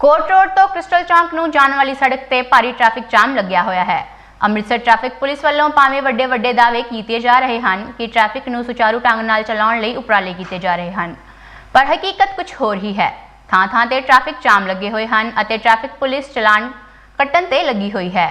ਕੋਟ road ਤੋਂ crystal ਚੌਂਕ ਨੂੰ ਜਾਣ ਵਾਲੀ ਸੜਕ ਤੇ ਭਾਰੀ ਟ੍ਰੈਫਿਕ ਜਾਮ ਲੱਗਿਆ ਹੋਇਆ ਹੈ। ਅੰਮ੍ਰਿਤਸਰ ਟ੍ਰੈਫਿਕ ਪੁਲਿਸ ਵੱਲੋਂ ਭਾਵੇਂ ਵੱਡੇ ਵੱਡੇ ਦਾਅਵੇ ਕੀਤੇ ਜਾ ਰਹੇ ਹਨ ਕਿ ਟ੍ਰੈਫਿਕ ਨੂੰ ਸੁਚਾਰੂ ਢੰਗ ਨਾਲ ਚਲਾਉਣ ਲਈ ਉਪਰਾਲੇ ਕੀਤੇ ਜਾ ਰਹੇ ਹਨ, ਪਰ ਹਕੀਕਤ ਕੁਝ ਹੋਰ ਹੀ ਹੈ। ਥਾਂ ਥਾਂ ਤੇ ਟ੍ਰੈਫਿਕ ਜਾਮ ਲੱਗੇ ਹੋਏ ਹਨ ਅਤੇ ਟ੍ਰੈਫਿਕ ਪੁਲਿਸ ਚਲਾਨ ਕੱਟਣ ਤੇ ਲੱਗੀ ਹੋਈ ਹੈ।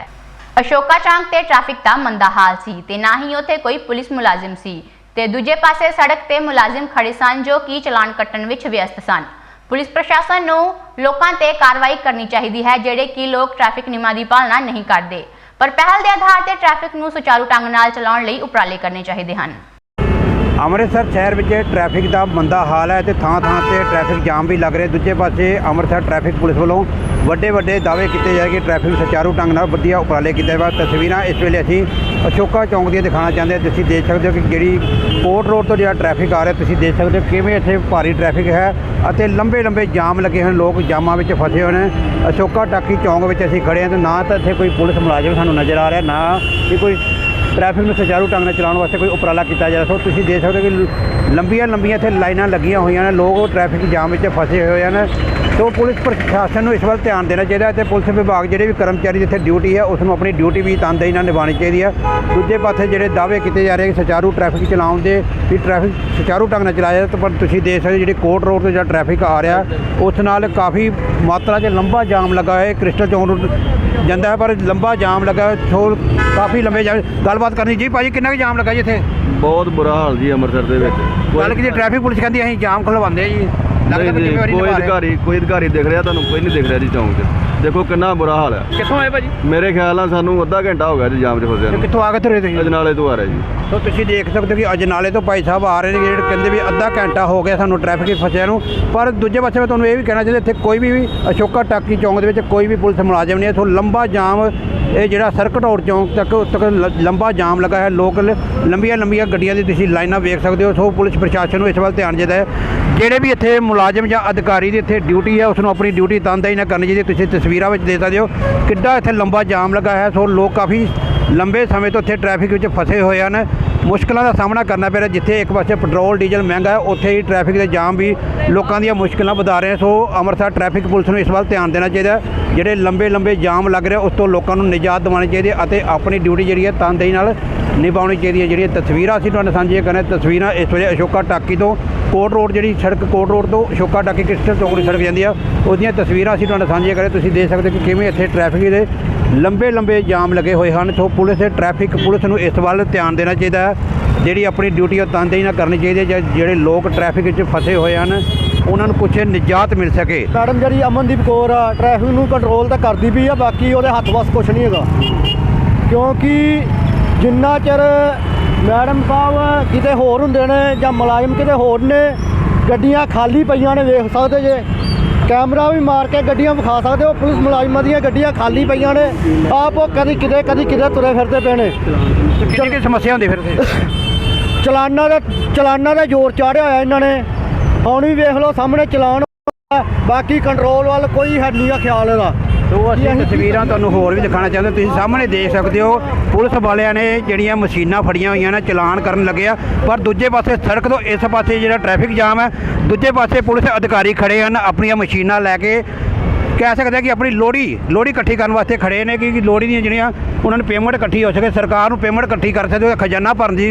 ਅਸ਼ੋਕਾ ਚੌਂਕ ਤੇ ਟ੍ਰੈਫਿਕ ਦਾ ਮੰਦਾ ਹਾਲ ਸੀ ਤੇ ਨਾ ਹੀ ਉੱਥੇ ਕੋਈ ਪੁਲਿਸ ਮੁਲਾਜ਼ਮ ਸੀ ਤੇ ਦੂਜੇ ਪਾਸੇ ਸੜਕ ਤੇ ਮੁਲਾਜ਼ਮ ਖੜੇ ਸਨ ਜੋ ਕਿ ਚਲਾਨ ਕੱਟਣ ਵਿੱਚ ਵਿਅਸਤ ਸਨ। ਪੁਲਿਸ ਪ੍ਰਸ਼ਾਸਨ ਨੂੰ ਲੋਕਾਂ ਤੇ ਕਾਰਵਾਈ ਕਰਨੀ ਚਾਹੀਦੀ ਹੈ, ਜਿਹੜੇ ਕਿ ਲੋਕ ਟ੍ਰੈਫਿਕ ਨਿਯਮਾਂ ਦੀ ਪਾਲਣਾ ਨਹੀਂ ਕਰਦੇ। ਪਰ ਪਹਿਲ ਦੇ ਆਧਾਰ ਤੇ ਟ੍ਰੈਫਿਕ ਨੂੰ ਸੁਚਾਰੂ ਢੰਗ ਨਾਲ ਚਲਾਉਣ ਲਈ ਉਪਰਾਲੇ ਕਰਨੇ ਚਾਹੀਦੇ ਹਨ। ਅੰਮ੍ਰਿਤਸਰ ਸ਼ਹਿਰ ਵਿੱਚ ਟ੍ਰੈਫਿਕ ਦਾ ਮੰਦਾ ਹਾਲ ਹੈ ਤੇ ਥਾਂ ਥਾਂ ਤੇ ਟ੍ਰੈਫਿਕ ਜਾਮ ਵੀ ਲੱਗ ਰਿਹਾ। ਦੂਜੇ ਪਾਸੇ ਅੰਮ੍ਰਿਤਸਰ ਟ੍ਰੈਫਿਕ ਪੁਲਿਸ ਵੱਲੋਂ ਵੱਡੇ ਵੱਡੇ ਦਾਅਵੇ ਕੀਤੇ ਜਾ ਰਹੇ ਕਿ ਟ੍ਰੈਫਿਕ ਸੁਚਾਰੂ ਢੰਗ ਨਾਲ ਵਧੀਆ ਉਪਰਾਲੇ ਕੀਤੇ ਜਾ ਤਸਵੀਰਾਂ ਇਸ ਵੇਲੇ ਅਸੀਂ ਅਸ਼ੋਕਾ ਚੌਂਕ ਦੀਆਂ ਦਿਖਾਉਣਾ ਚਾਹੁੰਦੇ ਹਾਂ। ਤੁਸੀਂ ਦੇਖ ਸਕਦੇ ਹੋ ਕਿ ਜਿਹੜੀ ਕੋਟ ਰੋਡ ਤੋਂ ਜਿਹੜਾ ਟ੍ਰੈਫਿਕ ਆ ਰਿਹਾ, ਤੁਸੀਂ ਦੇਖ ਸਕਦੇ ਹੋ ਕਿਵੇਂ ਇੱਥੇ ਭਾਰੀ ਟ੍ਰੈਫਿਕ ਹੈ ਅਤੇ ਲੰਬੇ ਲੰਬੇ ਜਾਮ ਲੱਗੇ ਹਨ। ਲੋਕ ਜਾਮਾਂ ਵਿੱਚ ਫਸੇ ਹੋਏ ਨੇ। ਅਸ਼ੋਕਾ ਟਾਕੀ ਚੌਂਕ ਵਿੱਚ ਅਸੀਂ ਖੜੇ ਹਾਂ ਤੇ ਨਾ ਤਾਂ ਇੱਥੇ ਕੋਈ ਪੁਲਿਸ ਮੁਲਾਜ਼ਮ ਸਾਨੂੰ ਨਜ਼ਰ ਆ ਰਿਹਾ, ਨਾ ਕਿ ਕੋਈ ਟ੍ਰੈਫਿਕ ਨੂੰ ਸੁਚਾਰੂ ਢੰਗ ਨਾਲ ਚਲਾਉਣ ਵਾਸਤੇ ਕੋਈ ਉਪਰਾਲਾ ਕੀਤਾ ਜਾ ਰਿਹਾ ਸੋ ਤੁਸੀਂ ਦੇਖ ਸਕਦੇ ਹੋ ਕਿ ਲੰਬੀਆਂ ਲੰਬੀਆਂ ਇੱਥੇ ਲਾਈਨਾਂ ਲੱਗੀਆਂ ਹੋਈਆਂ ਨੇ। ਲੋਕ ਟ੍ਰੈਫਿਕ ਜਾਮ ਵਿੱਚ ਫਸੇ ਹੋਏ ਹਨ। ਸੋ ਪੁਲਿਸ ਪ੍ਰਸ਼ਾਸਨ ਨੂੰ ਇਸ ਵੱਲ ਧਿਆਨ ਦੇਣਾ ਚਾਹੀਦਾ ਤੇ ਪੁਲਿਸ ਵਿਭਾਗ ਜਿਹੜੇ ਵੀ ਕਰਮਚਾਰੀ ਜਿੱਥੇ ਡਿਊਟੀ ਹੈ ਉਸ ਨੂੰ ਆਪਣੀ ਡਿਊਟੀ ਵੀ ਤਨਦੇਹੀ ਨਾਲ ਨਿਭਾਉਣੀ ਚਾਹੀਦੀ ਹੈ। ਦੂਜੇ ਪਾਸੇ ਜਿਹੜੇ ਦਾਅਵੇ ਕੀਤੇ ਜਾ ਰਹੇ ਕਿ ਸੁਚਾਰੂ ਟ੍ਰੈਫਿਕ ਚਲਾਉਣ ਦੇ ਵੀ ਟ੍ਰੈਫਿਕ ਸੁਚਾਰੂ ਢੰਗ ਨਾਲ ਚਲਾਇਆ ਤਾਂ ਪਰ ਤੁਸੀਂ ਦੇਖ ਸਕਦੇ ਜਿਹੜੀ ਕੋਟ ਰੋਡ ਤੋਂ ਜਿਹੜਾ ਟ੍ਰੈਫਿਕ ਆ ਰਿਹਾ ਉਸ ਨਾਲ ਕਾਫੀ ਮਾਤਰਾ 'ਚ ਲੰਬਾ ਜਾਮ ਲੱਗਾ ਹੋਇਆ ਹੈ। ਕ੍ਰਿਸਟਲ ਚੌਂਕ ਨੂੰ ਜਾਂਦਾ ਹੈ ਪਰ ਲੰਬਾ ਜਾਮ ਲੱਗਾ ਸੋ ਕਾਫੀ ਲੰਬੇ ਜਾਮ ਗੱਲਬਾਤ ਕਰਨੀ ਜੀ ਭਾਜੀ ਕਿੰਨਾ ਕੁ ਜਾਮ ਲੱਗਾ ਜੀ ਇੱਥੇ? ਬਹੁਤ ਬੁਰਾ ਹਾਲ ਜੀ ਅੰਮ੍ਰਿਤਸਰ ਦੇ ਵਿੱਚ। ਗੱਲ ਕੀਤੀ ਟ੍ਰੈਫਿਕ ਪੁਲਿਸ ਕਹਿੰਦੀ ਅਸੀਂ ਜਾਮ ਖਲਵਾਉਂਦੇ ਜੀ। ਨਹੀਂ ਜੀ, ਕੋਈ। ਅਧਿਕਾਰੀ ਕੋਈ ਅਧਿਕਾਰੀ ਦਿਖ ਰਿਹਾ ਤੁਹਾਨੂੰ ਕੋਈ ਨਹੀਂ ਦਿਖ ਰਿਹਾ ਜੀ ਚੌਂਕ 'ਚ। ਦੇਖੋ ਕਿੰਨਾ ਬੁਰਾ ਹਾਲ ਹੈ। ਕਿੱਥੋਂ ਆਏ ਭਾਜੀ? ਮੇਰੇ ਖਿਆਲ ਨਾਲ ਸਾਨੂੰ ਅੱਧਾ ਘੰਟਾ ਹੋ ਗਿਆ ਜੀ ਜਾਮ 'ਚ ਫਸਿਆ ਨੂੰ। ਕਿੱਥੋਂ ਆ ਕੇ ਤੁਰੇ ਤੁਸੀਂ? ਅਜਨਾਲੇ ਤੋਂ ਆ ਰਿਹਾ ਜੀ। ਸੋ ਤੁਸੀਂ ਦੇਖ ਸਕਦੇ ਹੋ ਕਿ ਅਜਨਾਲੇ ਤੋਂ ਭਾਈ ਸਾਹਿਬ ਆ ਰਹੇ ਨੇ ਜਿਹੜੇ ਕਹਿੰਦੇ ਵੀ ਅੱਧਾ ਘੰਟਾ ਹੋ ਗਿਆ ਸਾਨੂੰ ਟ੍ਰੈਫਿਕ 'ਚ ਫਸਿਆ ਨੂੰ। ਪਰ ਦੂਜੇ ਪਾਸੇ ਮੈਂ ਤੁਹਾਨੂੰ ਇਹ ਵੀ ਕਹਿਣਾ ਚਾਹੁੰਦਾ ਇੱਥੇ ਕੋਈ ਵੀ ਅਸ਼ੋਕਾ ਟਾਕੀ ਚੌਂਕ ਦੇ ਵਿੱਚ ਕੋਈ ਵੀ ਪੁਲਿਸ ਮੁਲਾਜ਼ਮ ਨਹੀਂ ਇੱਥੋਂ ਲੰਬਾ ਜਾਮ ਇਹ ਜਿਹੜਾ ਸਰਕਟ ਰੋਡ ਚੌਂਕ ਤੱਕ ਉਸ ਤੱਕ ਲੰਬਾ ਜਾਮ ਲੱਗਾ ਹੈ। ਲੋਕ ਲੰਬੀਆਂ ਲੰਬੀਆਂ ਗੱਡੀਆਂ ਦੀ ਤੁਸੀਂ ਲਾਈਨਾਂ ਵੇਖ ਸਕਦੇ ਹੋ। ਸੋ ਪੁਲਿਸ ਪ੍ਰਸ਼ਾਸਨ ਨੂੰ ਇਸ ਵੱਲ ਧਿਆਨ ਚਾਹੀਦਾ ਹੈ। ਜਿਹੜੇ ਵੀ ਇੱਥੇ ਮੁਲਾਜ਼ਮ ਜਾਂ ਅਧਿਕਾਰੀ ਦੀ ਇੱਥੇ ਡਿਊਟੀ ਹੈ ਉਸ ਨੂੰ ਆਪਣੀ ਡਿਊਟੀ ਤਨਦੇਹੀ ਨਾ ਕਰਨੀ ਚਾਹੀਦੀ। ਤੁਸੀਂ ਤਸਵੀਰਾਂ ਵਿੱਚ ਦੇਖ ਸਕਦੇ ਹੋ ਕਿੱਡਾ ਇੱਥੇ ਲੰਬਾ ਜਾਮ ਲੱਗਾ ਹੈ। ਸੋ ਲੋਕ ਕਾਫੀ ਲੰਬੇ ਸਮੇਂ ਤੋਂ ਇੱਥੇ ਟ੍ਰੈਫਿਕ ਵਿੱਚ ਫਸੇ ਹੋਏ ਹਨ। ਮੁਸ਼ਕਲਾਂ ਦਾ ਸਾਹਮਣਾ ਕਰਨਾ ਪੈ ਰਿਹਾ ਜਿੱਥੇ ਇੱਕ ਪਾਸੇ ਪੈਟਰੋਲ, ਡੀਜ਼ਲ ਮਹਿੰਗਾ ਹੈ, ਉੱਥੇ ਹੀ ਟ੍ਰੈਫਿਕ ਦੇ ਜਾਮ ਵੀ ਲੋਕਾਂ ਦੀਆਂ ਮੁਸ਼ਕਲਾਂ ਵਧਾ ਰਹੇ ਸੋ ਅੰਮ੍ਰਿਤਸਰ ਟ੍ਰੈਫਿਕ ਪੁਲਿਸ ਨੂੰ ਇਸ ਵੱਲ ਧਿਆਨ ਦੇਣਾ ਚਾਹੀਦਾ ਜਿਹੜੇ ਲੰਬੇ ਲੰਬੇ ਜਾਮ ਲੱਗ ਰਹੇ, ਉਸ ਤੋਂ ਲੋਕਾਂ ਨੂੰ ਨਿਜਾਤ ਦਿਵਾਉਣੀ ਚਾਹੀਦੀ ਹੈ ਅਤੇ ਆਪਣੀ ਡਿਊਟੀ ਜਿਹੜੀ ਹੈ ਤਨਦੇਹੀ ਨਾਲ ਨਿਭਾਉਣੀ ਚਾਹੀਦੀ ਹੈ। ਜਿਹੜੀਆਂ ਤਸਵੀਰਾਂ ਅਸੀਂ ਤੁਹਾਨੂੰ ਸਾਂਝੀਆਂ ਕਰਨੇ ਤਸਵੀਰਾਂ ਇਸ ਵੇਲੇ ਅਸ਼ੋਕਾ ਟਾਕੀ ਤੋਂ ਕੋਟ ਰੋਡ ਜਿਹੜੀ ਸੜਕ ਕੋਟ ਰੋਡ ਤੋਂ ਅਸ਼ੋਕਾ ਟਾਕੀ ਕ੍ਰਿਸਟਲ ਚੌਕ ਦੀ ਸੜਕ ਜਾਂਦੀ ਆ ਉਹਦੀਆਂ ਤਸਵੀਰਾਂ ਅਸੀਂ ਤੁਹਾਨੂੰ ਸਾਂਝੀਆਂ ਕਰੇ ਤੁਸੀਂ ਦੇਖ ਸਕਦੇ ਹੋ ਕਿ ਕਿਵੇਂ ਇੱਥੇ ਟ੍ਰੈਫਿਕ ਦੇ ਲੰਬੇ ਲੰਬੇ ਜਾਮ ਲੱਗੇ ਹੋਏ ਹਨ, ਸੋ ਪੁਲਿਸ, ਟ੍ਰੈਫਿਕ ਪੁਲਿਸ ਨੂੰ ਇਸ ਵੱਲ ਧਿਆਨ ਦੇਣਾ ਚਾਹੀਦਾ ਹੈ। ਜਿਹੜੀ ਆਪਣੀ ਡਿਊਟੀ ਉਹ ਤਨਦੇਹੀ ਨਾਲ ਕਰਨੀ ਚਾਹੀਦੀ ਹੈ, ਜਾਂ ਜਿਹੜੇ ਲੋਕ ਟ੍ਰੈਫਿਕ ਵਿੱਚ ਫਸੇ ਹੋਏ ਹਨ, ਉਹਨਾਂ ਨੂੰ ਕੁਛ ਨਿਜਾਤ ਮਿਲ ਸਕੇ। ਮੈਡਮ, ਜਿਹੜੀ ਅਮਨਦੀਪ ਕੌਰ ਆ, ਟ੍ਰੈਫਿਕ ਨੂੰ ਕੰਟਰੋਲ ਤਾਂ ਕਰਦੀ ਵੀ ਆ, ਬਾਕੀ ਉਹਦੇ ਹੱਥ ਵਸ ਕੁਝ ਨਹੀਂ ਹੈਗਾ। ਕਿਉਂਕਿ ਜਿੰਨਾ ਚਿਰ ਮੈਡਮ ਸਾਹਿਬ ਕਿਤੇ ਹੋਰ ਹੁੰਦੇ ਨੇ ਜਾਂ ਮੁਲਾਜ਼ਮ ਕਿਤੇ ਹੋਰ ਨੇ, ਗੱਡੀਆਂ ਖਾਲੀ ਪਈਆਂ ਨੇ, ਵੇਖ ਸਕਦੇ ਜੇ। ਕੈਮਰਾ ਵੀ ਮਾਰ ਕੇ ਗੱਡੀਆਂ ਵਿਖਾ ਸਕਦੇ ਹੋ। ਪੁਲਿਸ ਮੁਲਾਜ਼ਮਾਂ ਦੀਆਂ ਗੱਡੀਆਂ ਖਾਲੀ ਪਈਆਂ ਨੇ। ਆਪ ਉਹ ਕਦੀ ਕਿਤੇ ਕਦੀ ਕਿਤੇ ਤੁਰੇ ਫਿਰਦੇ ਪਏ ਨੇ। ਕਿੰਨੀ ਕੀ ਸਮੱਸਿਆ ਹੁੰਦੀ ਫਿਰ? ਚਲਾਨਾਂ ਦਾ ਚਲਾਨਾਂ ਦਾ ਜ਼ੋਰ ਚਾੜਿਆ ਹੋਇਆ ਇਹਨਾਂ ਨੇ। ਹੁਣ ਵੀ ਵੇਖ ਲਓ ਸਾਹਮਣੇ ਚਲਾਨ ਬਾਕੀ ਕੰਟਰੋਲ ਵੱਲ ਕੋਈ ਹੈ ਨਹੀਂ ਆ ਖਿਆਲ ਇਹਦਾ। ਸੋ ਅਸੀਂ ਤਸਵੀਰਾਂ ਤੁਹਾਨੂੰ ਹੋਰ ਵੀ ਦਿਖਾਉਣਾ ਚਾਹੁੰਦੇ ਤੁਸੀਂ ਸਾਹਮਣੇ ਦੇਖ ਸਕਦੇ ਹੋ, ਪੁਲਿਸ ਵਾਲਿਆਂ ਨੇ ਜਿਹੜੀਆਂ ਮਸ਼ੀਨਾਂ ਫੜੀਆਂ ਹੋਈਆਂ ਨੇ, ਚਲਾਨ ਕਰਨ ਲੱਗੇ ਆ। ਪਰ ਦੂਜੇ ਪਾਸੇ ਸੜਕ ਤੋਂ ਇਸ ਪਾਸੇ ਜਿਹੜਾ ਟ੍ਰੈਫਿਕ ਜਾਮ ਹੈ, ਦੂਜੇ ਪਾਸੇ ਪੁਲਿਸ ਅਧਿਕਾਰੀ ਖੜੇ ਹਨ, ਆਪਣੀਆਂ ਮਸ਼ੀਨਾਂ ਲੈ ਕੇ ਕਹਿ ਸਕਦੇ ਆ ਕਿ ਆਪਣੀ ਲੋੜੀ ਲੋੜੀ ਇਕੱਠੀ ਕਰਨ ਵਾਸਤੇ ਖੜੇ ਨੇ ਕਿ ਲੋੜੀ ਦੀਆਂ ਜਿਹੜੀਆਂ ਉਹਨਾਂ ਨੂੰ ਪੇਮੈਂਟ ਇਕੱਠੀ ਹੋ ਸਕੇ ਸਰਕਾਰ ਨੂੰ ਪੇਮੈਂਟ ਇਕੱਠੀ ਕਰ ਸਕਦੇ ਹੋ ਖਜ਼ਾਨਾ ਭਰਨ ਦੀ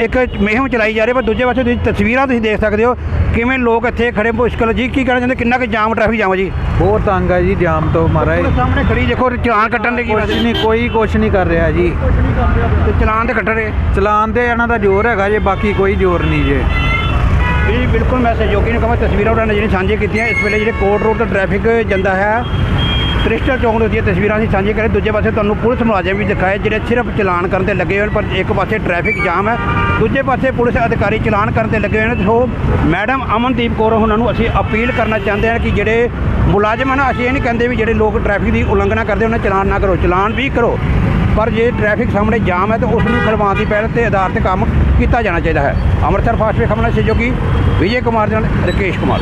ਇੱਕ ਮੁਹਿੰਮ ਚਲਾਈ ਜਾ ਰਹੀ ਪਰ ਦੂਜੇ ਪਾਸੇ ਤੁਸੀਂ ਤਸਵੀਰਾਂ ਤੁਸੀਂ ਦੇਖ ਸਕਦੇ ਹੋ ਕਿਵੇਂ ਲੋਕ ਇੱਥੇ ਖੜੇ ਮੁਸ਼ਕਲ ਜੀ ਕੀ ਕਹਿਣਾ ਚਾਹੁੰਦੇ ਕਿੰਨਾ ਕੁ ਜਾਮ ਟ੍ਰੈਫਿਕ ਜਾਮ ਹੈ ਜੀ? ਬਹੁਤ ਤੰਗ ਹੈ ਜੀ ਜਾਮ ਤੋਂ ਮਹਾਰਾਜ। ਸਾਹਮਣੇ ਖੜੀ ਦੇਖੋ ਚਲਾਨ ਕੱਟਣ ਦੇ ਕੀ ਕੁਛ ਨਹੀਂ ਕੋਈ ਕੁਛ ਨਹੀਂ ਕਰ ਰਿਹਾ ਜੀ। ਤੇ ਚਲਾਨ ਤੇ ਕੱਟ ਰਹੇ ਚਲਾਨ ਤੇ ਇਹਨਾਂ ਦਾ ਜ਼ੋਰ ਹੈਗਾ ਜੇ ਬਾਕੀ ਕੋਈ ਜ਼ੋਰ ਨਹੀਂ ਜੇ। ਜੀ ਬਿਲਕੁਲ ਮੈਂ ਸਹਿਯੋਗੀ ਨੂੰ ਕਹਾਂ, ਤਸਵੀਰਾਂ ਉਹਨਾਂ ਨੇ ਜਿਹੜੀਆਂ ਸਾਂਝੀਆਂ ਕੀਤੀਆਂ, ਇਸ ਵੇਲੇ ਜਿਹੜੇ ਕੋਟ ਰੋਡ ਤੋਂ ਟ੍ਰੈਫਿਕ ਜਾਂਦਾ ਹੈ ਕ੍ਰਿਸਟਲ ਚੌਂਕ ਦੇ ਦੀਆਂ ਤਸਵੀਰਾਂ ਅਸੀਂ ਸਾਂਝੀਆਂ ਕਰੇ ਦੂਜੇ ਪਾਸੇ ਤੁਹਾਨੂੰ ਪੁਲਿਸ ਮੁਲਾਜ਼ਮ ਵੀ ਦਿਖਾਏ, ਜਿਹੜੇ ਸਿਰਫ ਚਲਾਨ ਕਰਨ ਤੇ ਲੱਗੇ ਹੋਏ ਨੇ, ਪਰ ਇੱਕ ਪਾਸੇ ਟ੍ਰੈਫਿਕ ਜਾਮ ਹੈ। ਦੂਜੇ ਪਾਸੇ ਪੁਲਿਸ ਅਧਿਕਾਰੀ ਚਲਾਨ ਕਰਨ ਤੇ ਲੱਗੇ ਹੋਏ ਨੇ। ਸੋ, ਮੈਡਮ ਅਮਨਦੀਪ ਕੌਰ, ਉਹਨਾਂ ਨੂੰ ਅਸੀਂ ਅਪੀਲ ਕਰਨਾ ਚਾਹੁੰਦੇ ਹਾਂ ਕਿ ਜਿਹੜੇ ਮੁਲਾਜ਼ਮ ਹਨ, ਅਸੀਂ ਇਹ ਨਹੀਂ ਕਹਿੰਦੇ ਵੀ ਜਿਹੜੇ ਲੋਕ ਟ੍ਰੈਫਿਕ ਦੀ ਉਲੰਘਣਾ ਕਰਦੇ, ਉਹਨਾਂ ਚਲਾਨ ਨਾ ਕਰੋ। ਚਲਾਨ ਵੀ ਕਰੋ। ਪਰ ਜੇ ਟ੍ਰੈਫਿਕ ਸਾਹਮਣੇ ਜਾਮ ਹੈ ਤਾਂ ਉਸ ਨੂੰ ਖਲਵਾਉਣ ਦੀ ਪਹਿਲ ਤੇ ਆਧਾਰ ਤੇ ਕੰਮ ਕੀਤਾ ਜਾਣਾ ਚਾਹੀਦਾ ਹੈ। ਅੰਮ੍ਰਿਤਸਰ ਫਾਸਟਵੇ ਵੇ ਸਹਿਯੋਗੀ ਵਿਜੇ ਕੁਮਾਰ ਦੇ ਨਾਲ ਰਕੇਸ਼ ਕੁਮਾਰ।